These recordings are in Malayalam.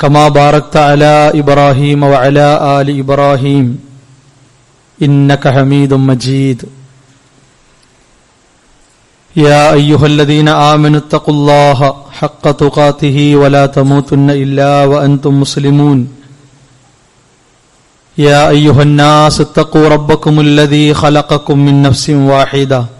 كما باركت على إبراهيم وعلى آل إبراهيم. إنك حميد مجيد. يا أيها الذين آمنوا اتقوا الله حق تقاته ولا تموتن إلا وأنتم مسلمون. يا أيها الناس اتقوا ربكم الذي خلقكم من نفس واحدة.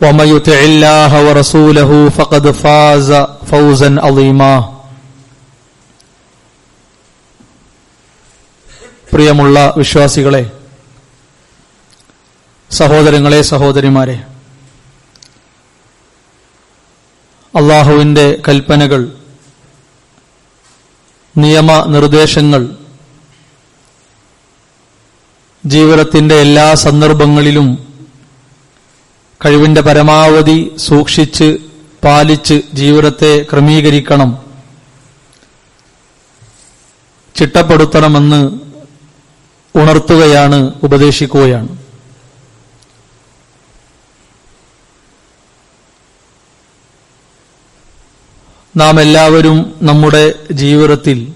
ومن يطع الله ورسوله فقد فاز فوزا عظيما പ്രിയമുള്ള വിശ്വാസികളെ സഹോദരങ്ങളെ സഹോദരിമാരെ അള്ളാഹുവിൻ്റെ കൽപ്പനകൾ നിയമനിർദ്ദേശങ്ങൾ ജീവിതത്തിൻ്റെ എല്ലാ സന്ദർഭങ്ങളിലും കഴിവിന്റെ പരമാവധി സൂക്ഷിച്ച് പാലിച്ച് ജീവിതത്തെ ക്രമീകരിക്കണം. ചിട്ടപ്പെടുത്തണമെന്ന് ഉണർത്തുകയാണ് ഉപദേശിക്കുകയാണ്. നാം എല്ലാവരും നമ്മുടെ ജീവിതത്തിൽ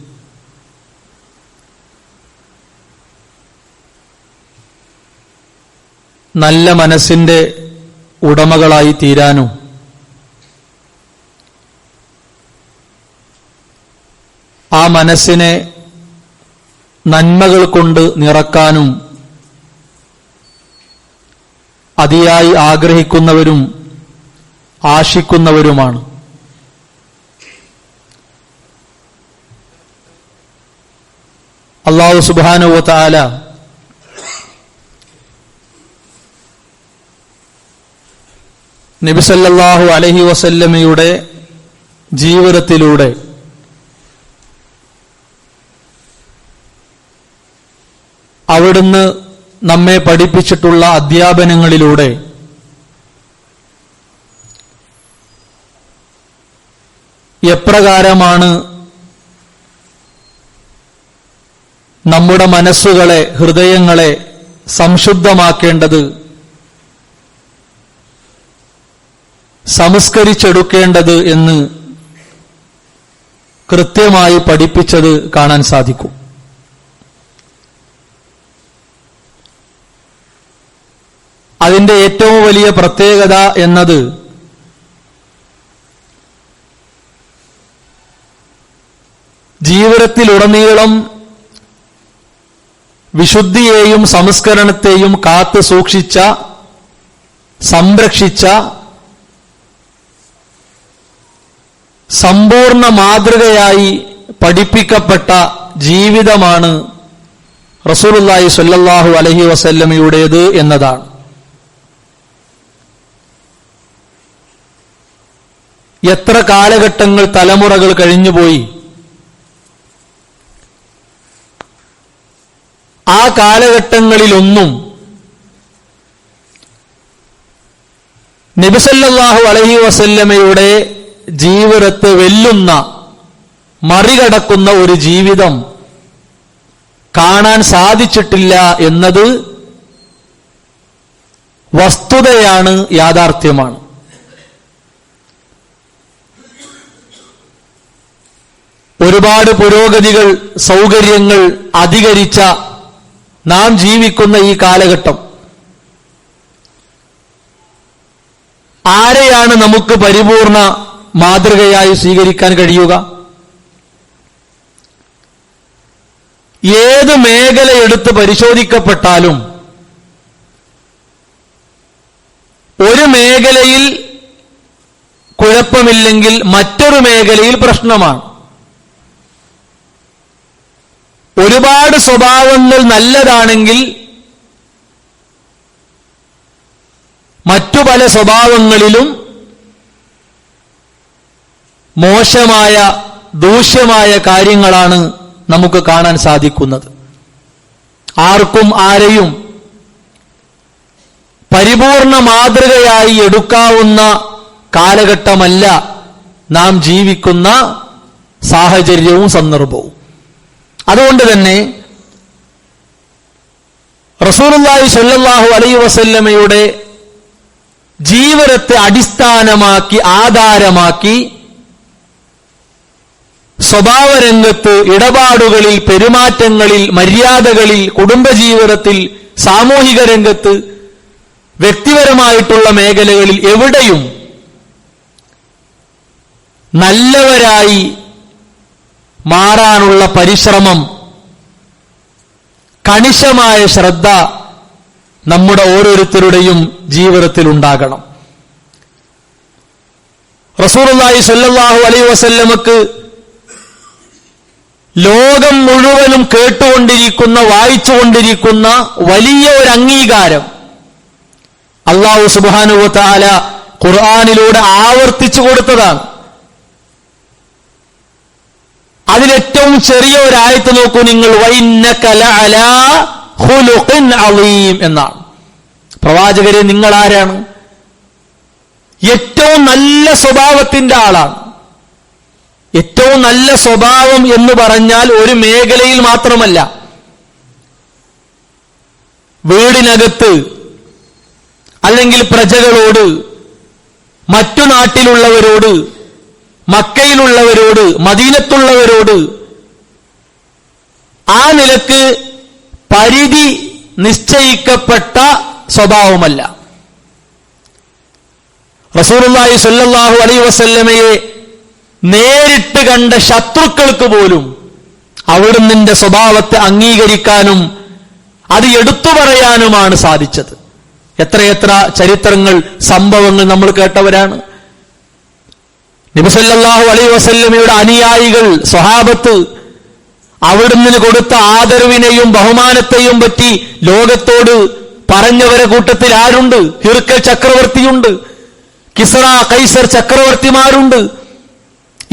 നല്ല മനസ്സിന്റെ ഉടമകളായി തീരാനും. ആ മനസ്സിനെ നന്മകൾ കൊണ്ട് നിറക്കാനും അതിയായി ആഗ്രഹിക്കുന്നവരും ആശിക്കുന്നവരുമാണ്. അള്ളാഹു സുബാനുവ താല നബിസല്ലാഹു അലഹി വസല്ലമയുടെ ജീവിതത്തിലൂടെ അവിടുന്ന് നമ്മെ പഠിപ്പിച്ചിട്ടുള്ള അധ്യാപനങ്ങളിലൂടെ എപ്രകാരമാണ് നമ്മുടെ മനസ്സുകളെ ഹൃദയങ്ങളെ സംശുദ്ധമാക്കേണ്ടത് സംസ്കരിച്ചെടുക്കേണ്ടത് എന്ന് കൃത്യമായി പഠിപ്പിച്ചത് കാണാൻ സാധിക്കും. അതിന്റെ ഏറ്റവും വലിയ പ്രത്യേകത എന്നത് ജീവിതത്തിലുടനീളം വിശുദ്ധിയെയും സംസ്കരണത്തെയും കാത്തു സൂക്ഷിച്ച സംരക്ഷിച്ച സമ്പൂർണ മാതൃകയായി പഠിപ്പിക്കപ്പെട്ട ജീവിതമാണ് റസൂലുള്ളാഹി സ്വല്ലല്ലാഹു അലഹി വസല്ലമയുടേത് എന്നതാണ്. എത്ര കാലഘട്ടങ്ങൾ തലമുറകൾ കഴിഞ്ഞുപോയി. ആ കാലഘട്ടങ്ങളിലൊന്നും നബിസല്ലാഹു അലഹി വസല്ലമയുടെ ജീവിതത്തെ വെല്ലുന്ന മറികടക്കുന്ന ഒരു ജീവിതം കാണാൻ സാധിച്ചിട്ടില്ല എന്നത് വസ്തുതയാണ് യാഥാർത്ഥ്യമാണ്. ഒരുപാട് പുരോഗതികൾ സൗകര്യങ്ങൾ അധികരിച്ച നാം ജീവിക്കുന്ന ഈ കാലഘട്ടം. ആരെയാണ് നമുക്ക് പരിപൂർണ മാതൃകയായി സ്വീകരിക്കാൻ കഴിയുക. ഏത് മേഖല എടുത്ത് പരിശോധിക്കപ്പെട്ടാലും ഒരു മേഖലയിൽ കുഴപ്പമില്ലെങ്കിൽ മറ്റൊരു മേഖലയിൽ പ്രശ്നമാണ്. ഒരുപാട് സ്വഭാവങ്ങൾ നല്ലതാണെങ്കിൽ മറ്റു പല സ്വഭാവങ്ങളിലും മോശമായ ദൂഷ്യമായ കാര്യങ്ങളാണ് നമുക്ക് കാണാൻ സാധിക്കുന്നത്. ആർക്കും ആരെയും പരിപൂർണ മാതൃകയായി എടുക്കാവുന്ന കാലഘട്ടമല്ല നാം ജീവിക്കുന്ന സാഹചര്യവും സന്ദർഭവും. അതുകൊണ്ട് തന്നെ റസൂലുള്ളാഹി സല്ലാഹു അലൈ വസല്ലമയുടെ ജീവിതത്തെ അടിസ്ഥാനമാക്കി ആധാരമാക്കി സ്വഭാവരംഗത്ത് ഇടപാടുകളിൽ പെരുമാറ്റങ്ങളിൽ മര്യാദകളിൽ കുടുംബജീവിതത്തിൽ സാമൂഹിക രംഗത്ത് വ്യക്തിപരമായിട്ടുള്ള മേഖലകളിൽ എവിടെയും നല്ലവരായി മാറാനുള്ള പരിശ്രമം കണിശമായ ശ്രദ്ധ നമ്മുടെ ഓരോരുത്തരുടെയും ജീവിതത്തിൽ ഉണ്ടാകണം. റസൂലുള്ളാഹി സല്ലാഹു അലൈ വസല്ലമക്ക് ലോകം മുഴുവനും കേട്ടുകൊണ്ടിരിക്കുന്ന വായിച്ചുകൊണ്ടിരിക്കുന്ന വലിയ ഒരു അംഗീകാരം. അള്ളാഹു സുബാനുവത്താല ഖുർആാനിലൂടെ ആവർത്തിച്ചു കൊടുത്തതാണ്. അതിലേറ്റവും ചെറിയ ആയത്ത് നോക്കൂ നിങ്ങൾ. എന്നാണ്. പ്രവാചകരെ നിങ്ങൾ ആരാണ് ഏറ്റവും നല്ല സ്വഭാവത്തിന്റെ ആളാണ്. ഏറ്റവും നല്ല സ്വഭാവം എന്ന് പറഞ്ഞാൽ ഒരു മേഖലയിൽ മാത്രമല്ല. വീടിനകത്ത് അല്ലെങ്കിൽ പ്രജകളോട് മറ്റു നാട്ടിലുള്ളവരോട് മക്കയിലുള്ളവരോട് മദീനത്തുള്ളവരോട് ആ നിലയ്ക്ക് പരിധി നിശ്ചയിക്കപ്പെട്ട സ്വഭാവമല്ല. റസൂറുല്ലാഹി സല്ലാഹു അലൈഹി വസല്ലമയെ നേരിട്ട് കണ്ട ശത്രുക്കൾക്ക് പോലും അവിടുന്നിന്റെ സ്വഭാവത്തെ അംഗീകരിക്കാനും അത് എടുത്തു പറയാനുമാണ് സാധിച്ചത്. എത്രയെത്ര ചരിത്രങ്ങൾ സംഭവങ്ങൾ നമ്മൾ കേട്ടവരാണ്. നബിസല്ലാഹു അലൈ വസല്ലമയുടെ അനുയായികൾ സ്വഹാബത്ത് അവിടുന്ന് കൊടുത്ത ആദരവിനെയും ബഹുമാനത്തെയും പറ്റി ലോകത്തോട് പറഞ്ഞവരെ കൂട്ടത്തിൽ ആരുണ്ട്? ഹിർക്കൽ ചക്രവർത്തിയുണ്ട്. കിസറ കൈസർ ചക്രവർത്തിമാരുണ്ട്.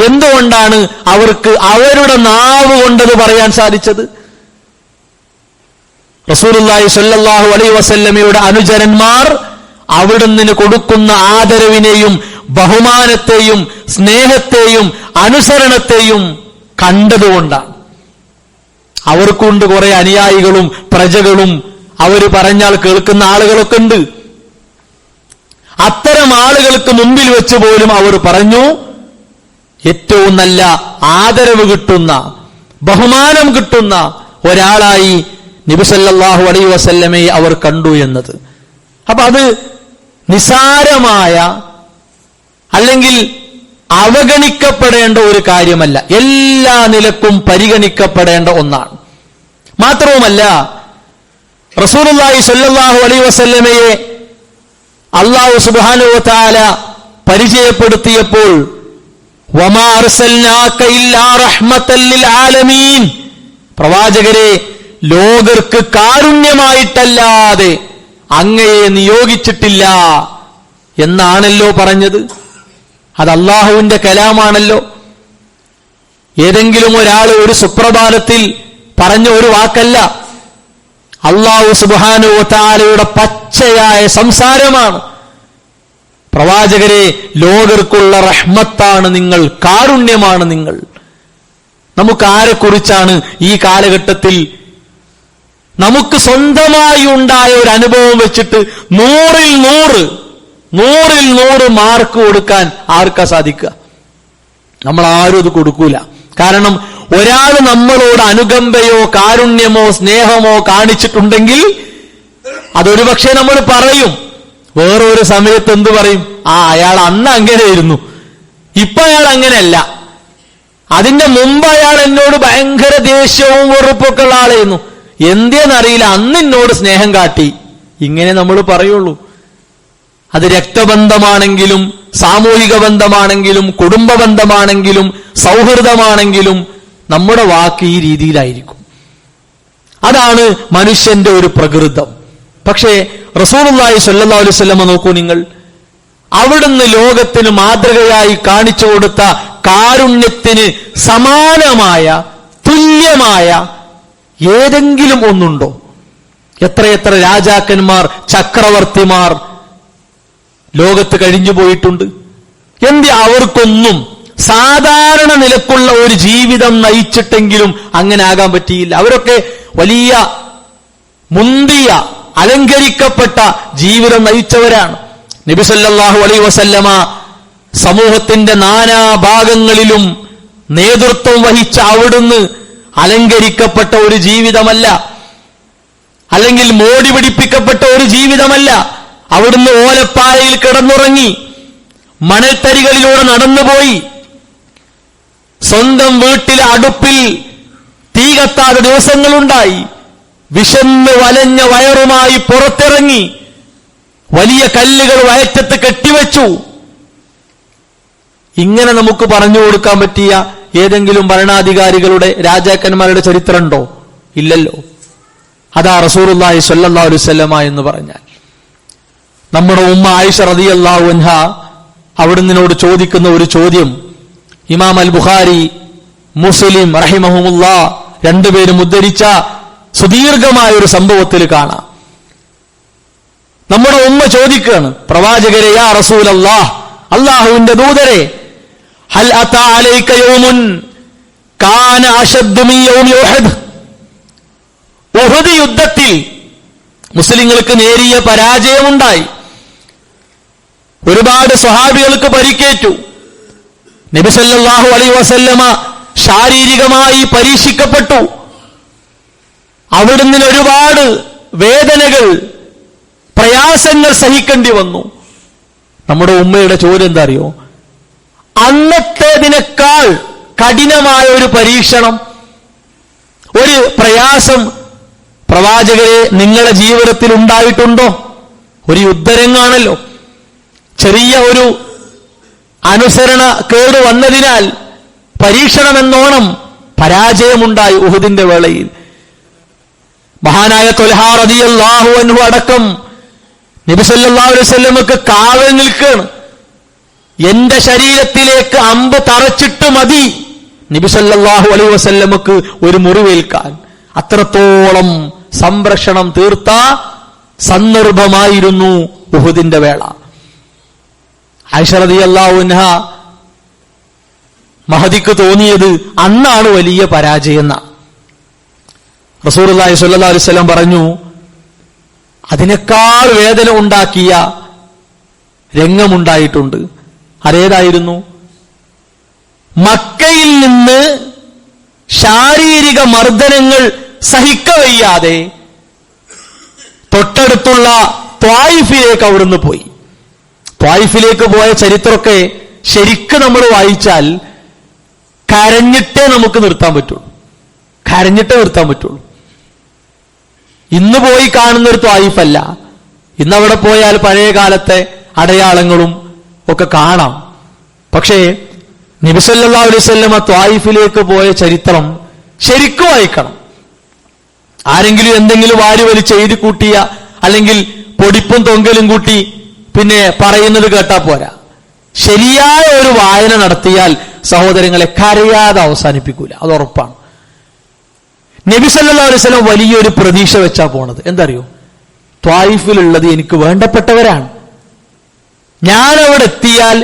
എന്തുകൊണ്ടാണ് അവർക്ക് അവരുടെ നാവ് കൊണ്ടത് പറയാൻ സാധിച്ചത്? റസൂലുള്ളാഹി സല്ലാഹു അലൈ വസല്ലമയുടെ അനുചരന്മാർ അവിടുന്ന് കൊടുക്കുന്ന ആദരവിനെയും ബഹുമാനത്തെയും സ്നേഹത്തെയും അനുസരണത്തെയും കണ്ടതുകൊണ്ടാണ്. അവർക്കുണ്ട് കുറെ അനുയായികളും പ്രജകളും. അവർ പറഞ്ഞാൽ കേൾക്കുന്ന ആളുകളൊക്കെ ഉണ്ട്. അത്തരം ആളുകൾക്ക് മുമ്പിൽ വെച്ച് പോലും അവർ പറഞ്ഞു ഏറ്റവും നല്ല ആദരവ് കിട്ടുന്ന ബഹുമാനം കിട്ടുന്ന ഒരാളായി നബിസല്ലാഹു അലൈ വസല്ലമയെ അവർ കണ്ടു എന്നത്. അപ്പൊ അത് നിസാരമായ അല്ലെങ്കിൽ അവഗണിക്കപ്പെടേണ്ട ഒരു കാര്യമല്ല. എല്ലാ നിലക്കും പരിഗണിക്കപ്പെടേണ്ട ഒന്നാണ്. മാത്രവുമല്ല റസൂലുള്ളാഹി സ്വല്ലല്ലാഹു അലൈഹി വസല്ലമയെ അള്ളാഹു സുബ്ഹാനഹു വതആല പരിചയപ്പെടുത്തിയപ്പോൾ പ്രവാചകരെ ലോകർക്ക് കാരുണ്യമായിട്ടല്ലാതെ അങ്ങയെ നിയോഗിച്ചിട്ടില്ല എന്നാണല്ലോ പറഞ്ഞത്? അത് അള്ളാഹുവിന്റെ കലാമാണല്ലോ. ഏതെങ്കിലും ഒരാൾ ഒരു സുപ്രഭാതത്തിൽ പറഞ്ഞ ഒരു വാക്കല്ല. അള്ളാഹു സുബാനു താലയുടെ പച്ചയായ സംസാരമാണ്. പ്രവാചകരെ ലോകർക്കുള്ള റഹ്മത്താണ് നിങ്ങൾ കാരുണ്യമാണ് നിങ്ങൾ. നമുക്ക് ആരെക്കുറിച്ചാണ് ഈ കാലഘട്ടത്തിൽ നമുക്ക് സ്വന്തമായി ഉണ്ടായ ഒരു അനുഭവം വെച്ചിട്ട് നൂറിൽ നൂറ് നൂറിൽ നൂറ് മാർക്ക് കൊടുക്കാൻ ആർക്കാ സാധിക്കുക? നമ്മൾ ആരും അത് കൊടുക്കൂല. കാരണം ഒരാൾ നമ്മളോട് അനുകമ്പയോ കാരുണ്യമോ സ്നേഹമോ കാണിച്ചിട്ടുണ്ടെങ്കിൽ അതൊരു പക്ഷേ നമ്മൾ പറയും. വേറൊരു സമയത്ത് എന്തു പറയും? ആ അയാൾ അന്ന് അങ്ങനെയായിരുന്നു. ഇപ്പൊ അയാൾ അങ്ങനെയല്ല. അതിന്റെ മുമ്പ് അയാൾ എന്നോട് ഭയങ്കര ദേഷ്യവും വെറുപ്പൊക്കെ ഉള്ള ആളായിരുന്നു. എന്തേന്നറിയില്ല അന്ന് എന്നോട് സ്നേഹം കാട്ടി. ഇങ്ങനെ നമ്മൾ പറയുള്ളൂ. അത് രക്തബന്ധമാണെങ്കിലും സാമൂഹിക ബന്ധമാണെങ്കിലും കുടുംബ ബന്ധമാണെങ്കിലും സൗഹൃദമാണെങ്കിലും നമ്മുടെ വാക്ക് ഈ രീതിയിലായിരിക്കും. അതാണ് മനുഷ്യന്റെ ഒരു പ്രകൃതം. പക്ഷേ റസൂലുള്ളാഹി സ്വല്ലല്ലാഹു അലൈഹി വസല്ലം നോക്കൂ നിങ്ങൾ. അവിടുന്ന് ലോകത്തിന് മാതൃകയായി കാണിച്ചു കൊടുത്ത കാരുണ്യത്തിന് സമാനമായ തുല്യമായ ഏതെങ്കിലും ഒന്നുണ്ടോ? എത്രയെത്ര രാജാക്കന്മാർ ചക്രവർത്തിമാർ ലോകത്ത് കഴിഞ്ഞു പോയിട്ടുണ്ട്. എന്ത് അവർക്കൊന്നും സാധാരണ നിലക്കുള്ള ഒരു ജീവിതം നയിച്ചിട്ടെങ്കിലും അങ്ങനെ ആകാൻ പറ്റിയില്ല. അവരൊക്കെ വലിയ മുന്തിയ അലങ്കരിക്കപ്പെട്ട ജീവിതം നയിച്ചവരാണ്. നബിസല്ലാഹു അലൈ വസല്ലമ സമൂഹത്തിന്റെ നാനാ ഭാഗങ്ങളിലും നേതൃത്വം വഹിച്ച അവിടുന്ന് അലങ്കരിക്കപ്പെട്ട ഒരു ജീവിതമല്ല. അല്ലെങ്കിൽ മോടി പിടിപ്പിക്കപ്പെട്ട ഒരു ജീവിതമല്ല. അവിടുന്ന് ഓലപ്പായയിൽ കിടന്നുറങ്ങി മണൽത്തരികളിലൂടെ നടന്നുപോയി. സ്വന്തം വീട്ടിലെ അടുപ്പിൽ തീ കത്താതെ ദിവസങ്ങളുണ്ടായി. വിശന്ന് വലഞ്ഞ വയറുമായി പുറത്തിറങ്ങി വലിയ കല്ലുകൾ വയറ്റത്ത് കെട്ടിവെച്ചു. ഇങ്ങനെ നമുക്ക് പറഞ്ഞു കൊടുക്കാൻ പറ്റിയ ഏതെങ്കിലും ഭരണാധികാരികളുടെ രാജാക്കന്മാരുടെ ചരിത്രമുണ്ടോ? ഇല്ലല്ലോ. അതാ റസൂറുല്ലാഹി സ്വല്ലല്ലാഹു അലൈഹി വസല്ലമ എന്ന് പറഞ്ഞാൽ. നമ്മുടെ ഉമ്മ ആയിഷ റളിയല്ലാഹു അൻഹ അവിടുന്നോട് ചോദിക്കുന്ന ഒരു ചോദ്യം. ഇമാം അൽ ബുഖാരി മുസ്ലിം റഹിമഹുമുല്ല രണ്ടുപേരും ഉദ്ധരിച്ച സുദീർഘമായ ഒരു സംഭവത്തിൽ കാണാം. നമ്മുടെ ഉമ്മ ചോദിക്കുകയാണ് പ്രവാചകരെ യാ റസൂൽ അള്ളാഹ് അള്ളാഹുവിന്റെ ദൂതരെ ഹൽ യൗമുൻ കാന യുദ്ധത്തിൽ മുസ്ലിങ്ങൾക്ക് നേരിയ പരാജയമുണ്ടായി. ഒരുപാട് സ്വഹാബികൾക്ക് പരിക്കേറ്റു. നബിസല്ലാഹു അലൈ വസല്ലമ ശാരീരികമായി പരീക്ഷിക്കപ്പെട്ടു. അവിടുന്ന് ഒരുപാട് വേദനകൾ പ്രയാസങ്ങൾ സഹിക്കേണ്ടി വന്നു. നമ്മുടെ ഉമ്മയുടെ ചോദ്യം എന്താ അറിയോ അന്നത്തേതിനേക്കാൾ കഠിനമായ ഒരു പരീക്ഷണം ഒരു പ്രയാസം പ്രവാചകരെ നിങ്ങളുടെ ജീവിതത്തിൽ ഉണ്ടായിട്ടുണ്ടോ? ഒരു യുദ്ധരംഗാണല്ലോ. ചെറിയ ഒരു അനുസരണ കേട് വന്നതിനാൽ പരീക്ഷണമെന്നോണം പരാജയമുണ്ടായി ഉഹുദിന്റെ വേളയിൽ. മഹാനായ തൊലഹാറതി റളിയല്ലാഹു അൻഹു അടക്കം നബിസല്ലാ കാവൽ നിൽക്കുകയാണ് എന്റെ ശരീരത്തിലേക്ക് അമ്പ് തറച്ചിട്ട് മതി. നബിസല്ലാഹു അലൈ വസല്ലമക്ക് ഒരു മുറിവേൽക്കാൻ. അത്രത്തോളം സംരക്ഷണം തീർത്ത സന്ദർഭമായിരുന്നു ഉഹുദിന്റെ വേള. ഐഷറതി അള്ളാഹുൻഹ മഹദിക്ക് തോന്നിയത് അന്നാണ് വലിയ പരാജയം എന്ന റസൂർല്ലാഹി സല്ലാ അലിസ്ലാം പറഞ്ഞു അതിനേക്കാൾ വേദന ഉണ്ടാക്കിയ രംഗമുണ്ടായിട്ടുണ്ട്. അതേതായിരുന്നു? മക്കയിൽ നിന്ന് ശാരീരിക മർദ്ദനങ്ങൾ സഹിക്കവയ്യാതെ തൊട്ടടുത്തുള്ള ത്വായിഫിലേക്ക് അവിടുന്ന് പോയി. ത്വായിഫിലേക്ക് പോയ ചരിത്രമൊക്കെ ശരിക്ക് നമ്മൾ വായിച്ചാൽ കരഞ്ഞിട്ടേ നമുക്ക് നിർത്താൻ പറ്റുള്ളൂ. കരഞ്ഞിട്ടേ നിർത്താൻ പറ്റുള്ളൂ. ഇന്ന് പോയി കാണുന്ന ഒരു ത്വായിഫല്ല ഇന്ന് അവിടെ പോയാൽ പഴയ കാലത്തെ അടയാളങ്ങളും ഒക്കെ കാണാം. പക്ഷേ നബിസല്ലാ അലൈവല്ലമ ത്വായിഫിലേക്ക് പോയ ചരിത്രം ശരിക്കും വായിക്കണം. ആരെങ്കിലും എന്തെങ്കിലും വാരി വലിച്ച് എഴുതി കൂട്ടിയ അല്ലെങ്കിൽ പൊടിപ്പും തൊങ്കലും കൂട്ടി പിന്നെ പറയുന്നത് കേട്ടാ പോരാ. ശരിയായ ഒരു വായന നടത്തിയാൽ സഹോദരങ്ങളെ കരയാതെ അവസാനിപ്പിക്കൂല. അത് ഉറപ്പാണ്. നബി സല്ലാ അലൈവലം വലിയൊരു പ്രതീക്ഷ വെച്ചാ പോണത്. എന്തറിയോ? ത്വായിഫിലുള്ളത് എനിക്ക് വേണ്ടപ്പെട്ടവരാണ്. ഞാൻ അവിടെ എത്തിയാൽ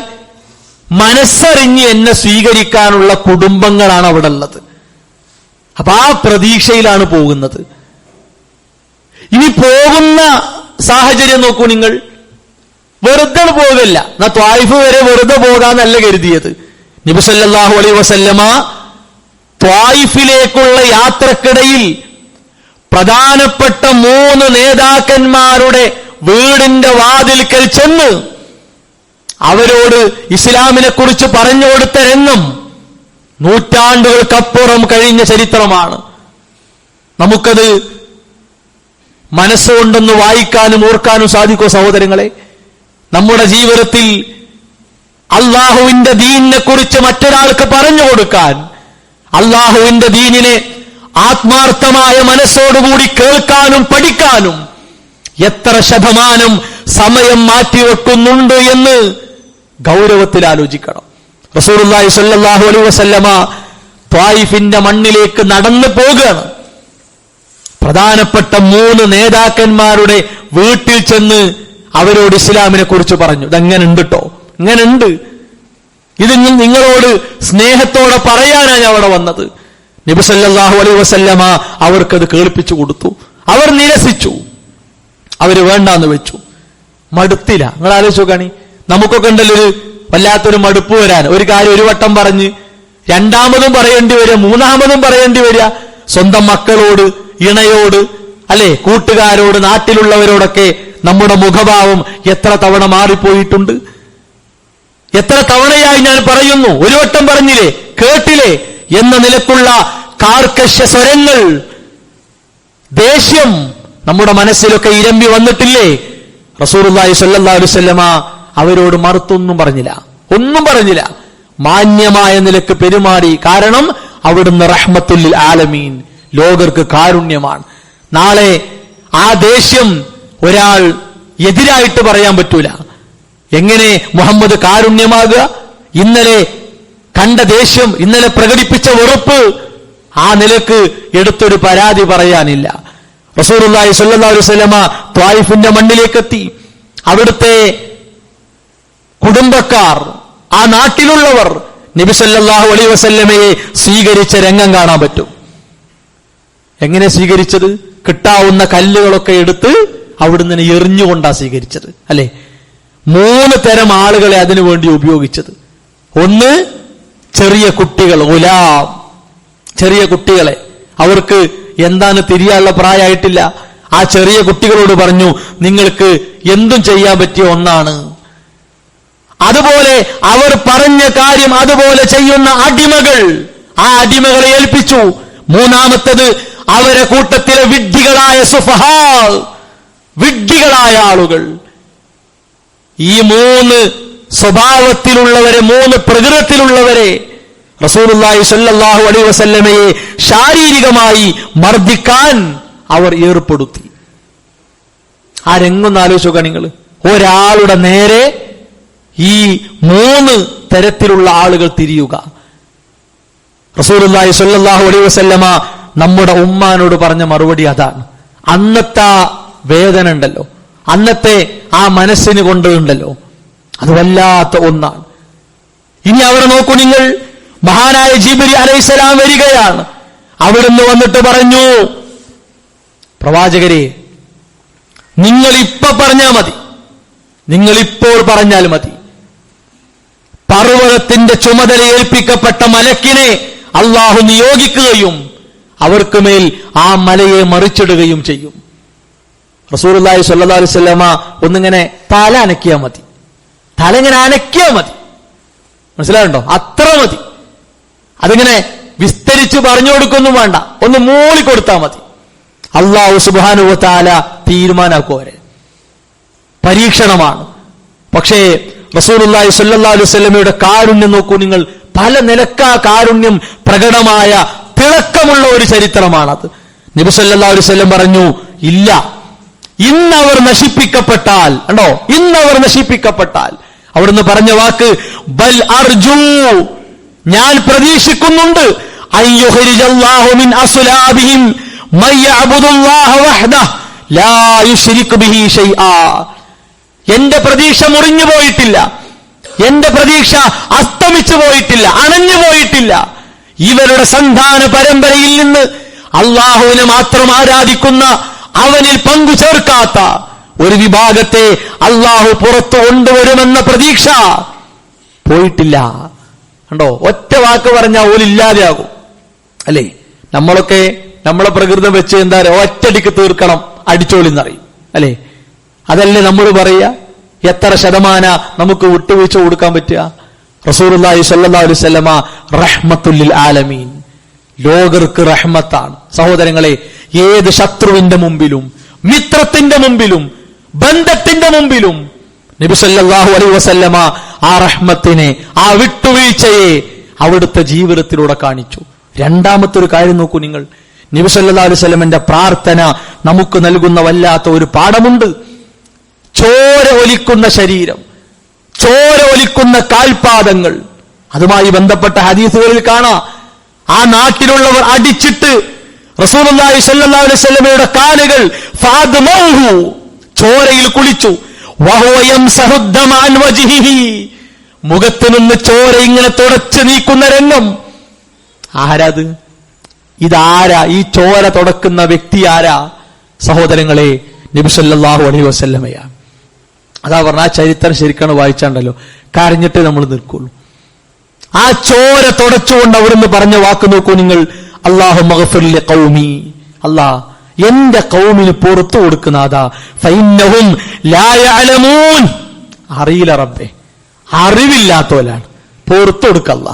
മനസ്സറിഞ്ഞ് എന്നെ സ്വീകരിക്കാനുള്ള കുടുംബങ്ങളാണ് അവിടെ ഉള്ളത് അപ്പൊ ആ പ്രതീക്ഷയിലാണ് പോകുന്നത്. ഇനി പോകുന്ന സാഹചര്യം നോക്കൂ നിങ്ങൾ. വെറുതെ പോകല്ല എന്നാ ത്വായിഫ് വരെ വെറുതെ പോകാന്നല്ല കരുതിയത്. നബിസല്ലാഹു അലൈ വസല്ലമ ത്വായിഫിലേക്കുള്ള യാത്രക്കിടയിൽ പ്രധാനപ്പെട്ട മൂന്ന് നേതാക്കന്മാരുടെ വീടിന്റെ വാതിൽക്കൽ ചെന്ന് അവരോട് ഇസ്ലാമിനെ കുറിച്ച് പറഞ്ഞു രംഗം നൂറ്റാണ്ടുകൾക്കപ്പുറം കഴിഞ്ഞ ചരിത്രമാണ്. നമുക്കത് മനസ്സുകൊണ്ടൊന്ന് വായിക്കാനും ഓർക്കാനും സാധിക്കോ സഹോദരങ്ങളെ? നമ്മുടെ ജീവിതത്തിൽ അള്ളാഹുവിന്റെ ദീനിനെ കുറിച്ച് മറ്റൊരാൾക്ക് പറഞ്ഞു കൊടുക്കാൻ അള്ളാഹുവിന്റെ ദീനിനെ ആത്മാർത്ഥമായ മനസ്സോടുകൂടി കേൾക്കാനും പഠിക്കാനും എത്ര ശതമാനം സമയം മാറ്റിവെക്കുന്നുണ്ട് എന്ന് ഗൗരവത്തിൽ ആലോചിക്കണം. റസൂലുള്ളാഹി സല്ലാഹു അലൈ വസല്ലമ ത്വായിഫിന്റെ മണ്ണിലേക്ക് നടന്നു പോകുകയാണ് പ്രധാനപ്പെട്ട മൂന്ന് നേതാക്കന്മാരുടെ വീട്ടിൽ ചെന്ന് അവരോട് ഇസ്ലാമിനെ കുറിച്ച് പറഞ്ഞു. ഇതെങ്ങനെ ഉണ്ട് കേട്ടോ ഇങ്ങനെ ഉണ്ട് ഇത് നിങ്ങളോട് സ്നേഹത്തോടെ പറയാനാണ് അവിടെ വന്നത്. നബി അലൈ വസല്ലമ അവർക്കത് കേൾപ്പിച്ചു കൊടുത്തു. അവർ നിരസിച്ചു. അവർ വേണ്ടാന്ന് വെച്ചു. മടുത്തില്ല. നിങ്ങൾ ആലോചിച്ച് നോക്കാണി. നമുക്കൊക്കെ ഉണ്ടല്ലോ ഒരു വല്ലാത്തൊരു മടുപ്പ് വരാൻ. ഒരു കാര്യം ഒരു വട്ടം പറഞ്ഞ് രണ്ടാമതും പറയേണ്ടി വരിക മൂന്നാമതും പറയേണ്ടി വരിക. സ്വന്തം മക്കളോട് ഇണയോട് അല്ലെ കൂട്ടുകാരോട് നാട്ടിലുള്ളവരോടൊക്കെ നമ്മുടെ മുഖഭാവം എത്ര തവണ മാറിപ്പോയിട്ടുണ്ട്? എത്ര തവണയായി ഞാൻ പറയുന്നു? ഒരു വട്ടം പറഞ്ഞില്ലേ? കേട്ടില്ലേ? എന്ന നിലക്കുള്ള കാർക്കശ്യ സ്വരങ്ങൾ. ദേഷ്യം നമ്മുടെ മനസ്സിലൊക്കെ ഇരമ്പി വന്നിട്ടില്ലേ? റസൂർലായി വസല്ലമ അവരോട് മറുത്തൊന്നും പറഞ്ഞില്ല. ഒന്നും പറഞ്ഞില്ല. മാന്യമായ നിലയ്ക്ക് പെരുമാറി. കാരണം അവിടുന്ന് റഹ്മത്തുല്ലിൽ ആലമീൻ ലോകർക്ക് കാരുണ്യമാണ്. നാളെ ആ ദേഷ്യം ഒരാൾ എതിരായിട്ട് പറയാൻ പറ്റൂല. എങ്ങനെ മുഹമ്മദ് കാരുണ്യമാകുക? ഇന്നലെ കണ്ട ദേഷ്യം ഇന്നലെ പ്രകടിപ്പിച്ച വെറുപ്പ് ആ നിലയ്ക്ക് എടുത്തൊരു പരാതി പറയാനില്ല. റസൂറുല്ലാഹി സ്വല്ലല്ലാഹു അലൈഹി വസല്ലമ ത്വായിഫിന്റെ മണ്ണിലേക്കെത്തി. അവിടുത്തെ കുടുംബക്കാർ ആ നാട്ടിലുള്ളവർ നബി സല്ലല്ലാഹു അലൈഹി വസല്ലമയെ സ്വീകരിച്ച രംഗം കാണാൻ പറ്റും. എങ്ങനെ സ്വീകരിച്ചത്? കിട്ടാവുന്ന കല്ലുകളൊക്കെ എടുത്ത് അവിടുന്ന് എറിഞ്ഞുകൊണ്ടാ സ്വീകരിച്ചത് അല്ലെ? മൂന്ന് തരം ആളുകളെ അതിനു വേണ്ടി ഉപയോഗിച്ചത്. ഒന്ന് ചെറിയ കുട്ടികൾ ഉലാം ചെറിയ കുട്ടികളെ. അവർക്ക് എന്താണ് തിരിയാനുള്ള പ്രായമായിട്ടില്ല. ആ ചെറിയ കുട്ടികളോട് പറഞ്ഞു നിങ്ങൾക്ക് എന്തും ചെയ്യാൻ പറ്റിയ ഒന്നാണ്. അതുപോലെ അവർ പറഞ്ഞ കാര്യം അതുപോലെ ചെയ്യുന്ന അടിമകൾ. ആ അടിമകളെ ഏൽപ്പിച്ചു. മൂന്നാമത്തത് അവരെ കൂട്ടത്തിലെ വിഡ്ഢികളായ സുഫഹാൾ വിഡ്ഢികളായ ആളുകൾ. ഈ മൂന്ന് സ്വഭാവത്തിലുള്ളവരെ മൂന്ന് പ്രകൃതത്തിലുള്ളവരെ റസൂലുള്ളാഹി സല്ലാഹു അലൈ വസല്ലമയെ ശാരീരികമായി മർദ്ദിക്കാൻ അവർ ഏർപ്പെടുത്തി. ആ രംഗൊന്ന് ആലോചിക്കുക നിങ്ങൾ. ഒരാളുടെ നേരെ ഈ മൂന്ന് തരത്തിലുള്ള ആളുകൾ തിരിയുക. റസൂലുള്ളാഹി സല്ലാഹു അലൈ വസല്ലമ നമ്മുടെ ഉമ്മാനോട് പറഞ്ഞ മറുപടി അതാണ്. അന്നത്തെ വേദന ഉണ്ടല്ലോ. അന്നത്തെ ആ മനസ്സിന് കൊണ്ടുണ്ടല്ലോ അത് വല്ലാത്ത ഒന്നാണ്. ഇനി അവർ നോക്കൂ നിങ്ങൾ. മഹാനായ ജീബിരി അലൈസലാം വരികയാണ്. അവിടുന്ന് വന്നിട്ട് പറഞ്ഞു പ്രവാചകരെ നിങ്ങൾ ഇപ്പൊ പറഞ്ഞാൽ മതി. നിങ്ങൾ ഇപ്പോൾ പറഞ്ഞാൽ മതി. പർവതത്തിന്റെ ചുമതല ഏൽപ്പിക്കപ്പെട്ട മലക്കിനെ അള്ളാഹു നിയോഗിക്കുകയും അവർക്ക് മേൽ ആ മലയെ മറിച്ചിടുകയും ചെയ്യും. റസൂർലായി സല്ലാ അലുസല്ലമ ഒന്നിങ്ങനെ തല അനക്കിയാൽ മതി. തല ഇങ്ങനെ അനക്കിയാൽ മതി. മനസ്സിലായിട്ടോ അത്ര മതി. അതിങ്ങനെ വിസ്തരിച്ച് പറഞ്ഞു കൊടുക്കൊന്നും വേണ്ട. ഒന്ന് മൂളി കൊടുത്താൽ മതി. അള്ളാഹു സുബാനുവ താല തീരുമാനാക്കുവരെ പരീക്ഷണമാണ്. പക്ഷേ റസൂലുള്ളാഹി സല്ലാ അലൈഹി വസല്ലമയുടെ കാരുണ്യം നോക്കൂ നിങ്ങൾ. പല നിലക്കാ കാരുണ്യം പ്രകടമായ തിളക്കമുള്ള ഒരു ചരിത്രമാണത്. നബി അലുസല്ലം പറഞ്ഞു ഇല്ല ഇന്നവർ നശിപ്പിക്കപ്പെട്ടാൽ കണ്ടോ? ഇന്നവർ നശിപ്പിക്കപ്പെട്ടാൽ. അവിടുന്ന് പറഞ്ഞ വാക്ക് ബൽ അർജു. ഞാൻ പ്രതീക്ഷിക്കുന്നുണ്ട്. എന്റെ പ്രതീക്ഷ മുറിഞ്ഞു പോയിട്ടില്ല. എന്റെ പ്രതീക്ഷ അസ്തമിച്ചു പോയിട്ടില്ല അണഞ്ഞു പോയിട്ടില്ല. ഇവരുടെ സന്താന പരമ്പരയിൽ നിന്ന് അള്ളാഹുവിനെ മാത്രം ആരാധിക്കുന്ന അവനിൽ പങ്കു ചേർക്കാത്ത ഒരു വിഭാഗത്തെ അള്ളാഹു പുറത്തു കൊണ്ടുവരുമെന്ന പ്രതീക്ഷ പോയിട്ടില്ല. കണ്ടോ? ഒറ്റ വാക്ക് പറഞ്ഞാൽ ഓലില്ലാതെയാകും അല്ലേ? നമ്മളൊക്കെ നമ്മളെ പ്രകൃതം വെച്ച് എന്താ പറയുക ഒറ്റടിക്ക് തീർക്കണം അടിച്ചോളിന്നറിയും അല്ലേ? അതല്ലേ നമ്മൾ പറയുക? എത്ര ശതമാന നമുക്ക് വിട്ടുവീഴ്ച കൊടുക്കാൻ പറ്റുക? അലൈഹി വസല്ലമ റഹ്മത്തുല്ലിൽ ആലമീൻ ലോകർക്ക് റഹ്മത്താണ്. സഹോദരങ്ങളെ ഏത് ശത്രുവിന്റെ മുമ്പിലും മിത്രത്തിന്റെ മുമ്പിലും ബന്ധത്തിന്റെ മുമ്പിലും നബിസല്ലാഹു അലൈ വസല്ലമ ആ റഹ്മത്തിനെ ആ വിട്ടുവീഴ്ചയെ അവിടുത്തെ ജീവിതത്തിലൂടെ കാണിച്ചു. രണ്ടാമത്തെ ഒരു കാര്യം നോക്കൂ നിങ്ങൾ. നബിസല്ലാ അലൈഹി വസല്ലമന്റെ പ്രാർത്ഥന നമുക്ക് നൽകുന്ന വല്ലാത്ത ഒരു പാഠമുണ്ട്. ചോര ഒലിക്കുന്ന ശരീരം ചോര ഒലിക്കുന്ന കാൽപാദങ്ങൾ. അതുമായി ബന്ധപ്പെട്ട ഹദീസുകളിൽ കാണാം. ആ നാട്ടിലുള്ളവർ അടിച്ചിട്ട് റസൂലുള്ളാഹി സ്വല്ലല്ലാഹു അലൈഹി വസല്ലമയുടെ കാലുകൾ ചോരയിൽ കുളിച്ചു. മുഖത്ത് നിന്ന് ചോര ഇങ്ങനെ തുടച്ചു നീക്കുന്ന രംഗം. ആരാത്? ഇതാരാ? ഈ ചോര തുടക്കുന്ന വ്യക്തി ആരാ? സഹോദരങ്ങളെ നബി സല്ലല്ലാഹു അലൈഹി വസല്ലമയാ. അതാ പറഞ്ഞ ആ ചരിത്രം ശരിക്കാണ് വായിച്ചാണ്ടല്ലോ. കരഞ്ഞിട്ടേ നമ്മൾ നിൽക്കുള്ളൂ. ആ ചോര തുടച്ചുകൊണ്ട് അവിടുന്ന് പറഞ്ഞ വാക്ക് നോക്കൂ നിങ്ങൾ. അള്ളാഹു മഗഫിറിലെ കൗമി അല്ലാ എന്റെ കൗമിന് പുറത്തു കൊടുക്കുന്ന അതാ ഫൈന്നഹും ലാ യഅലമൂൻ. അറിയില്ല റബ്ബേ. അറിവില്ലാത്തവരാണ്. പുറത്തു കൊടുക്കല്ല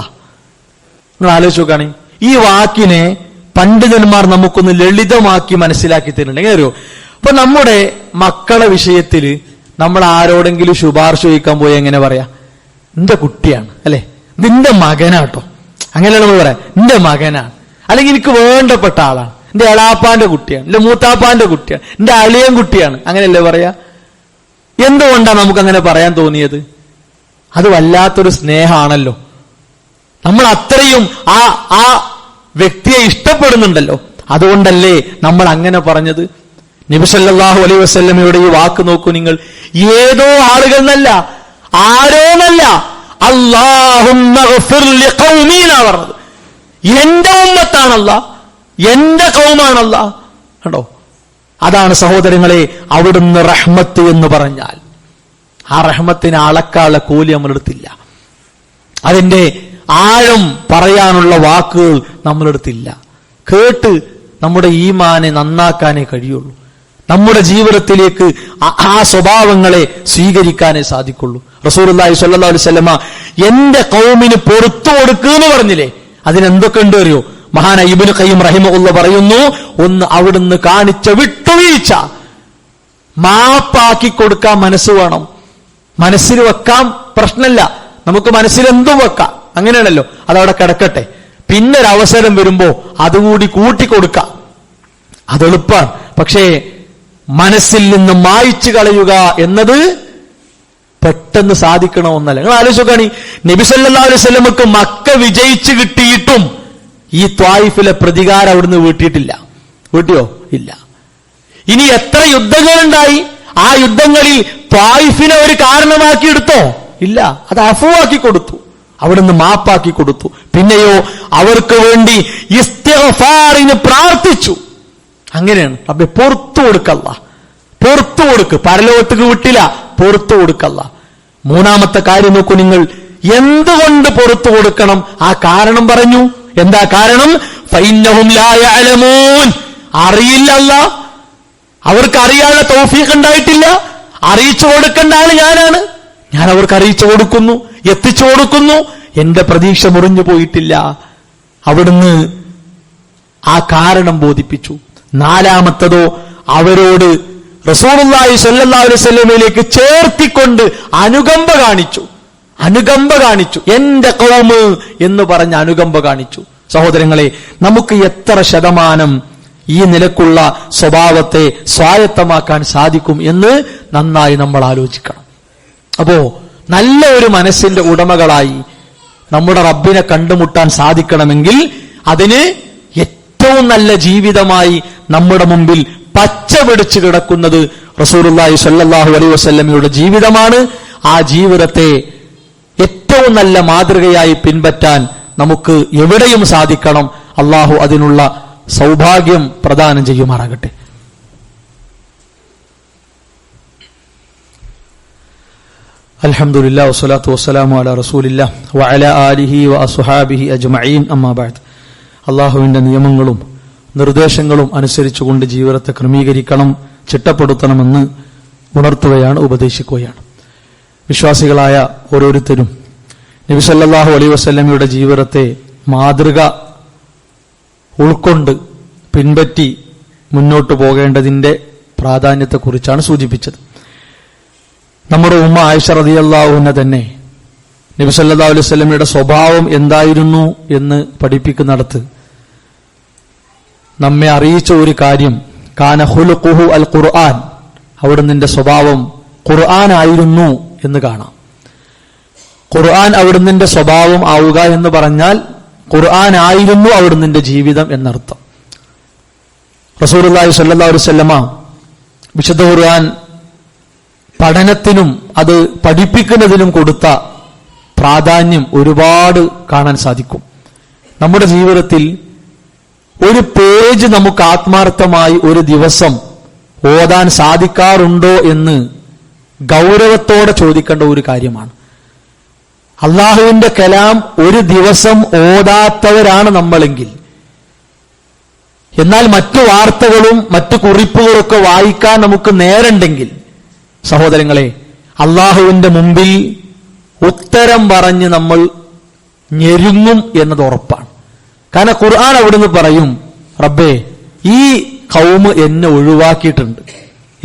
നിങ്ങൾ ആലോചിച്ച് നോക്കുകയാണെങ്കിൽ ഈ വാക്കിനെ പണ്ഡിതന്മാർ നമുക്കൊന്ന് ലളിതമാക്കി മനസ്സിലാക്കി തരുന്നുണ്ട്. അറിയോ? അപ്പൊ നമ്മുടെ മക്കളെ വിഷയത്തിൽ നമ്മൾ ആരോടെങ്കിലും ശുപാർശ ചോദിക്കാൻ പോയി എങ്ങനെ പറയാ? നിന്റെ കുട്ടിയാണ്. അല്ലെ? നിന്റെ മകനാട്ടോ അങ്ങനെയാണ് നമ്മൾ പറയാം? നിന്റെ മകനാണ് അല്ലെങ്കിൽ എനിക്ക് വേണ്ടപ്പെട്ട ആളാണ്. എന്റെ എളാപ്പാന്റെ കുട്ടിയാണ് എന്റെ മൂത്താപ്പാന്റെ കുട്ടിയാണ് എന്റെ അളിയൻ കുട്ടിയാണ്. അങ്ങനെയല്ലേ പറയാ? എന്തുകൊണ്ടാണ് നമുക്ക് അങ്ങനെ പറയാൻ തോന്നിയത്? അത് വല്ലാത്തൊരു സ്നേഹമാണല്ലോ. നമ്മൾ അത്രയും ആ ആ വ്യക്തിയെ ഇഷ്ടപ്പെടുന്നുണ്ടല്ലോ. അതുകൊണ്ടല്ലേ നമ്മൾ അങ്ങനെ പറഞ്ഞത്? നിബിസല്ലാഹു അലൈ വസ്ല്ലമയുടെ ഈ വാക്ക് നോക്കൂ നിങ്ങൾ. ഏതോ ആളുകൾ എന്നല്ല ആരോന്നല്ല അള്ളാഹുന്നാ പറഞ്ഞത്. എന്റെ ഉമ്മത്താണല്ല എന്റെ കൗമാണല്ല. കണ്ടോ? അതാണ് സഹോദരങ്ങളെ അവിടുന്ന് റഹ്മത്ത് എന്ന് പറഞ്ഞാൽ. ആ റഹ്മത്തിന് അളക്കാനുള്ള കൂലി നമ്മളെടുത്തില്ല. അതിന്റെ ആഴം പറയാനുള്ള വാക്കുകൾ നമ്മളെടുത്തില്ല. കേട്ട് നമ്മുടെ ഈമാനെ നന്നാക്കാനേ കഴിയുള്ളൂ. നമ്മുടെ ജീവിതത്തിലേക്ക് ആ- സ്വഭാവങ്ങളെ സ്വീകരിക്കാനേ സാധിക്കുള്ളൂ. റസൂർ അള്ളാഹി അലൈഹി വസല്ലമ എന്റെ കൗമിന് പൊറത്തു കൊടുക്കുക എന്ന് പറഞ്ഞില്ലേ? അതിനെന്തൊക്കെ ഉണ്ട് അറിയോ? മഹാന ഇബിന് കയ്യും റഹിമുള്ള പറയുന്നു ഒന്ന് അവിടുന്ന് കാണിച്ച വിട്ടുവീഴ്ച. മാപ്പാക്കി കൊടുക്കാൻ മനസ്സ് വേണം. മനസ്സിൽ വെക്കാം പ്രശ്നമില്ല നമുക്ക് മനസ്സിൽ എന്തും വെക്കാം. അങ്ങനെയാണല്ലോ. അതവിടെ കിടക്കട്ടെ. പിന്നെ ഒരു അവസരം വരുമ്പോ അതുകൂടി കൂട്ടിക്കൊടുക്കാം അതെളുപ്പാണ് പക്ഷേ മനസ്സിൽ നിന്ന് മായിച്ചു കളയുക എന്നത് പെട്ടെന്ന് സാധിക്കണ ഒന്നല്ല നിങ്ങൾ ആലോചിക്കുകയാണ് നബിസല്ലാ അലൈഹി സ്വലമക്ക് മക്ക വിജയിച്ചു കിട്ടിയിട്ടും ഈ ത്വായിഫിലെ പ്രതികാരം അവിടുന്ന് വീട്ടിയിട്ടില്ല. വീട്ടിയോ? ഇല്ല. ഇനി എത്ര യുദ്ധങ്ങളുണ്ടായി? ആ യുദ്ധങ്ങളിൽ ത്വായിഫിനെ ഒരു കാരണമാക്കി എടുത്തോ ഇല്ല. അത് അഫുവാക്കി കൊടുത്തു. അവിടുന്ന് മാപ്പാക്കി കൊടുത്തു. പിന്നെയോ അവർക്ക് വേണ്ടി ഇസ്തഫാറിന് പ്രാർത്ഥിച്ചു. അങ്ങനെയാണ്. അപ്പൊ പുറത്തു കൊടുക്കല്ല പുറത്തു കൊടുക്ക്. പരലോകത്തേക്ക് വിട്ടില്ല. പുറത്തു കൊടുക്കല്ല മൂന്നാമത്തെ കാര്യം നോക്കൂ നിങ്ങൾ. എന്തുകൊണ്ട് പുറത്തു കൊടുക്കണം? ആ കാരണം പറഞ്ഞു. എന്താ കാരണം? അറിയില്ലല്ല അവർക്ക് അറിയാനുള്ള തൗഫീഖ് ഉണ്ടായിട്ടില്ല. അറിയിച്ചു കൊടുക്കേണ്ട ആൾ ഞാനാണ്. ഞാൻ അവർക്ക് അറിയിച്ചു കൊടുക്കുന്നു എത്തിച്ചു കൊടുക്കുന്നു. എന്റെ പ്രതീക്ഷ മുറിഞ്ഞു പോയിട്ടില്ല. അവിടുന്ന് ആ കാരണം ബോധിപ്പിച്ചു. നാലാമത്തതോ അവരോട് റസൂലുള്ളാഹി സ്വല്ലല്ലാഹു അലൈഹി വസല്ലമയിലേക്ക് ചേർത്തിക്കൊണ്ട് അനുകമ്പ കാണിച്ചു. അനുകമ്പ കാണിച്ചു. എന്റെ കൗമ് എന്ന് പറഞ്ഞ് അനുകമ്പ കാണിച്ചു. സഹോദരങ്ങളെ നമുക്ക് എത്ര ശതമാനം ഈ നിലക്കുള്ള സ്വഭാവത്തെ സ്വായത്തമാക്കാൻ സാധിക്കും എന്ന് നന്നായി നമ്മൾ ആലോചിക്കണം. അപ്പോ നല്ല ഒരു മനസ്സിന്റെ ഉടമകളായി നമ്മുടെ റബ്ബിനെ കണ്ടുമുട്ടാൻ സാധിക്കണമെങ്കിൽ അതിന് ഏറ്റവും നല്ല ജീവിതമായി നമ്മുടെ മുമ്പിൽ പച്ച വെടിച്ചു കിടക്കുന്നത് റസൂലുല്ലാഹി സല്ലാഹു അലൈ വസ്ല്ലമയുടെ ജീവിതമാണ്. ആ ജീവിതത്തെ ഏറ്റവും നല്ല മാതൃകയായി പിൻപറ്റാൻ നമുക്ക് എവിടെയും സാധിക്കണം. അള്ളാഹു അതിനുള്ള സൗഭാഗ്യം പ്രദാനം ചെയ്യുമാറാകട്ടെ. അലഹമുല്ലാ വസ്സലാത്തു വസ്സലാമു അല റസൂലില്ല വഅല ആലിഹി വഅസ്ഹാബിഹി അജ്മഈൻ. അമ്മാ ബഅദ്. നിയമങ്ങളും നിർദ്ദേശങ്ങളും അനുസരിച്ചുകൊണ്ട് ജീവിതത്തെ ക്രമീകരിക്കണം ചിട്ടപ്പെടുത്തണമെന്ന് ഉണർത്തുകയാണ് ഉപദേശിക്കുകയാണ്. വിശ്വാസികളായ ഓരോരുത്തരും നബിസല്ലാഹു അലൈ അലൈഹി വസല്ലമയുടെ ജീവിതത്തെ മാതൃക ഉൾക്കൊണ്ട് പിൻപറ്റി മുന്നോട്ട് പോകേണ്ടതിന്റെ പ്രാധാന്യത്തെക്കുറിച്ചാണ് സൂചിപ്പിച്ചത്. നമ്മുടെ ഉമ്മ ആയിഷ അള്ളാഹുവിനെ തന്നെ നബിസല്ലാ അലൈഹി സ്വഭാവം എന്തായിരുന്നു എന്ന് പഠിപ്പിക്കുന്നിടത്ത് നമ്മെ അറിയിച്ച ഒരു കാര്യം. കാന ഹുലുഖുഹു അൽ ഖുർആൻ അവിടെ നിന്റെ സ്വഭാവം ഖുർആൻ ആയിരുന്നു എന്ന് കാണാം. ഖുർആൻ അവിടുന്നിന്റെ സ്വഭാവം ആവുക എന്ന് പറഞ്ഞാൽ ഖുർആൻ ആയിരുന്നു അവിടുന്നിന്റെ ജീവിതം എന്നർത്ഥം. സ്വല്ലല്ലാഹു അലൈഹി വസല്ലമ വിശുദ്ധ ഖുർആൻ പഠനത്തിനും അത് പഠിപ്പിക്കുന്നതിനും കൊടുത്ത പ്രാധാന്യം ഒരുപാട് കാണാൻ സാധിക്കും. നമ്മുടെ ജീവിതത്തിൽ ഒരു പേജ് നമുക്ക് ആത്മാർത്ഥമായി ഒരു ദിവസം ഓതാൻ സാധിക്കാറുണ്ടോ എന്ന് ഗൗരവത്തോടെ ചോദിക്കേണ്ട ഒരു കാര്യമാണ്. അള്ളാഹുവിന്റെ കലാം ഒരു ദിവസം ഓതാത്തവരാണ് നമ്മളെങ്കിൽ. എന്നാൽ മറ്റു വാർത്തകളും മറ്റു കുറിപ്പുകളൊക്കെ വായിക്കാൻ നമുക്ക് നേരണ്ടെങ്കിൽ സഹോദരങ്ങളെ അള്ളാഹുവിന്റെ മുമ്പിൽ ഉത്തരം പറഞ്ഞ് നമ്മൾ ഞെരുങ്ങും എന്നത് ഉറപ്പാണ്. കാരണം ഖുർആൻ അവിടുന്ന് പറയും റബ്ബേ ഈ കൗമ് എന്നെ ഒഴിവാക്കിയിട്ടുണ്ട്.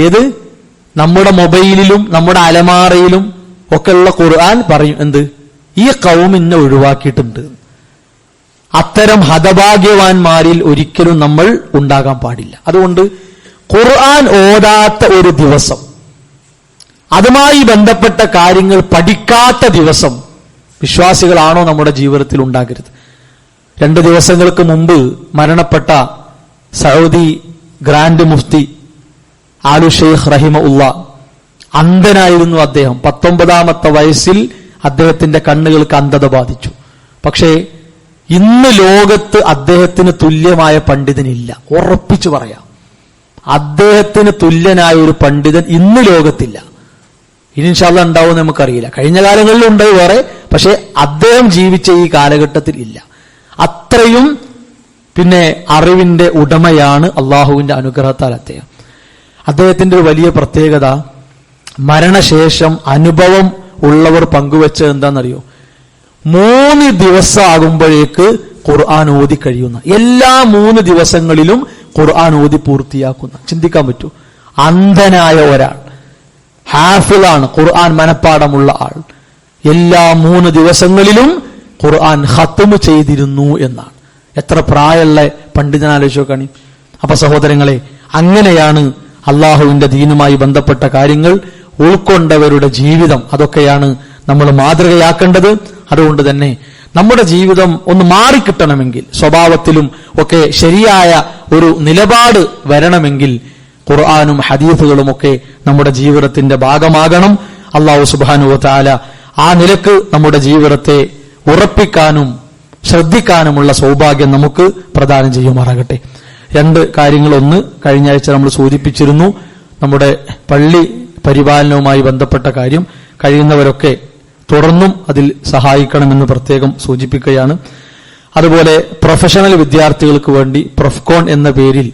ഏത്? നമ്മുടെ മൊബൈലിലും നമ്മുടെ അലമാറയിലും ഒക്കെയുള്ള ഖുർആൻ പറയും എന്ത്? ഈ കൗം എന്നെ ഒഴിവാക്കിയിട്ടുണ്ട്. അത്തരം ഹതഭാഗ്യവാന്മാരിൽ ഒരിക്കലും നമ്മൾ ഉണ്ടാകാൻ പാടില്ല. അതുകൊണ്ട് ഖുർആൻ ഓതാത്ത ഒരു ദിവസം അതുമായി ബന്ധപ്പെട്ട കാര്യങ്ങൾ പഠിക്കാത്ത ദിവസം വിശ്വാസികളാണോ നമ്മുടെ ജീവിതത്തിൽ ഉണ്ടാകരുത്. രണ്ട് ദിവസങ്ങൾക്ക് മുമ്പ് മരണപ്പെട്ട സൗദി ഗ്രാൻഡ് മുഫ്തി ആലു ഷെയ്ഖ് റഹിമ ഉള്ള അന്ധനായിരുന്നു അദ്ദേഹം. പത്തൊമ്പതാമത്തെ വയസ്സിൽ അദ്ദേഹത്തിന്റെ കണ്ണുകൾക്ക് അന്ധത ബാധിച്ചു. പക്ഷേ ഇന്ന് ലോകത്ത് അദ്ദേഹത്തിന് തുല്യമായ പണ്ഡിതനില്ല. ഉറപ്പിച്ചു പറയാം. അദ്ദേഹത്തിന് തുല്യനായ ഒരു പണ്ഡിതൻ ഇന്ന് ലോകത്തില്ല. ഇനിഷാല ഉണ്ടാവും നമുക്കറിയില്ല. കഴിഞ്ഞ കാലങ്ങളിൽ ഉണ്ട് വേറെ പക്ഷെ അദ്ദേഹം ജീവിച്ച ഈ കാലഘട്ടത്തിൽ ഇല്ല. അത്രയും പിന്നെ അറിവിന്റെ ഉടമയാണ് അള്ളാഹുവിന്റെ അനുഗ്രഹത്താൽ അദ്ദേഹം. അദ്ദേഹത്തിന്റെ ഒരു വലിയ പ്രത്യേകത മരണശേഷം അനുഭവം ഉള്ളവർ പങ്കുവെച്ചത് എന്താണെന്നറിയോ? മൂന്ന് ദിവസം ആകുമ്പോഴേക്ക് ഖുർആൻ ഓതി കഴിയുന്ന എല്ലാ മൂന്ന് ദിവസങ്ങളിലും ഖുർആൻ ഓതി പൂർത്തിയാക്കുന്ന. ചിന്തിക്കാൻ പറ്റൂ. അന്ധനായ ഒരാൾ ഹാഫിളാണ് ഖുർആൻ മനപ്പാടമുള്ള ആൾ. എല്ലാ മൂന്ന് ദിവസങ്ങളിലും ഖുർആൻ ഹത്തുമ് ചെയ്തിരുന്നു എന്നാണ്. എത്ര പ്രായമുള്ള പണ്ഡിതനാലോചിച്ച് നോക്കാണി അപ്പൊ സഹോദരങ്ങളെ അങ്ങനെയാണ് അള്ളാഹുവിന്റെ ദീനുമായി ബന്ധപ്പെട്ട കാര്യങ്ങൾ ഉൾക്കൊണ്ടവരുടെ ജീവിതം. അതൊക്കെയാണ് നമ്മൾ മാതൃകയാക്കേണ്ടത്. അതുകൊണ്ട് തന്നെ നമ്മുടെ ജീവിതം ഒന്ന് മാറിക്കിട്ടണമെങ്കിൽ സ്വഭാവത്തിലും ഒക്കെ ശരിയായ ഒരു നിലപാട് വരണമെങ്കിൽ ഖുർആാനും ഹദീഫുകളും ഒക്കെ നമ്മുടെ ജീവിതത്തിന്റെ ഭാഗമാകണം. അള്ളാഹു സുബാനുഹത്താല താല ആ നിലയ്ക്ക് നമ്മുടെ ജീവിതത്തെ ഉറപ്പിക്കാനും ശ്രദ്ധിക്കാനുമുള്ള സൗഭാഗ്യം നമുക്ക് പ്രദാനം ചെയ്യുമാറാകട്ടെ. രണ്ട് കാര്യങ്ങൾ ഒന്ന് കഴിഞ്ഞ ആഴ്ച നമ്മൾ സൂചിപ്പിച്ചിരുന്നു നമ്മുടെ പള്ളി പരിപാലനവുമായി ബന്ധപ്പെട്ട കാര്യം. കഴിയുന്നവരൊക്കെ തുടർന്നും അതിൽ സഹായിക്കണമെന്ന് പ്രത്യേകം സൂചിപ്പിക്കുകയാണ്. അതുപോലെ പ്രൊഫഷണൽ വിദ്യാർത്ഥികൾക്ക് വേണ്ടി പ്രൊഫ്കോൺ എന്ന പേരിൽ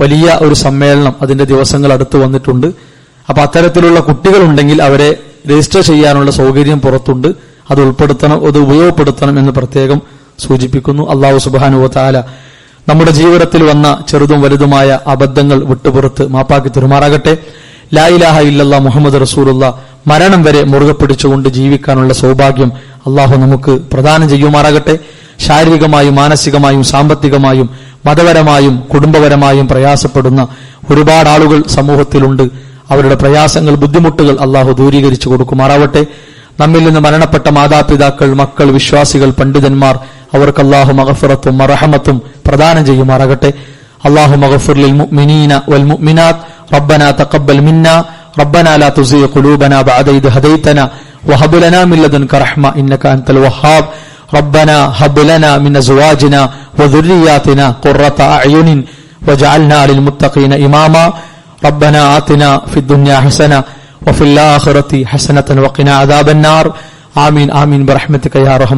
വലിയ ഒരു സമ്മേളനം അതിന്റെ ദിവസങ്ങൾ അടുത്ത് വന്നിട്ടുണ്ട്. അപ്പൊ അത്തരത്തിലുള്ള കുട്ടികളുണ്ടെങ്കിൽ അവരെ രജിസ്റ്റർ ചെയ്യാനുള്ള സൗകര്യം പുറത്തുണ്ട്. അത് ഉൾപ്പെടുത്തണം അത് ഉപയോഗപ്പെടുത്തണം എന്ന് പ്രത്യേകം സൂചിപ്പിക്കുന്നു. അള്ളാഹു സുബാനുവ താല നമ്മുടെ ജീവിതത്തിൽ വന്ന ചെറുതും വലുതുമായ അബദ്ധങ്ങൾ വിട്ടുപുറത്ത് മാപ്പാക്കി തെരുമാറാകട്ടെ. ലായിലാഹ ഇല്ലല്ലാ മുഹമ്മദ് റസൂലുള്ള മരണം വരെ മുറുകെ പിടിച്ചുകൊണ്ട് ജീവിക്കാനുള്ള സൗഭാഗ്യം അള്ളാഹു നമുക്ക് പ്രദാനം ചെയ്യുമാറാകട്ടെ. ശാരീരികമായും മാനസികമായും സാമ്പത്തികമായും മതപരമായും കുടുംബപരമായും പ്രയാസപ്പെടുന്ന ഒരുപാട് ആളുകൾ സമൂഹത്തിലുണ്ട്. അവരുടെ പ്രയാസങ്ങൾ ബുദ്ധിമുട്ടുകൾ അള്ളാഹു ദൂരീകരിച്ചു കൊടുക്കുമാറാവട്ടെ. നമ്മിൽ നിന്ന് മരണപ്പെട്ട മാതാപിതാക്കൾ മക്കൾ വിശ്വാസികൾ പണ്ഡിതന്മാർ അവർക്ക് അള്ളാഹു മഗഫിറത്തും മറഹമത്തും പ്രദാനം ചെയ്യുമാറാകട്ടെ അള്ളാഹു മഗഫിർ ലിൽ മുഅ്മിനീന വൽ മുഅ്മിനാത്ത് ربنا تقبل منا ربنا لا تزغ قلوبنا بعد إذ هديتنا وهب لنا من لدنك رحمة إنك أنت الوهاب ربنا هب لنا من أزواجنا وذرياتنا قرة أعين وجعلنا للمتقين إماما ربنا آتنا في الدنيا حسنة وفي الآخرة حسنة وقنا عذاب النار. آمين آمين برحمتك يا رحمة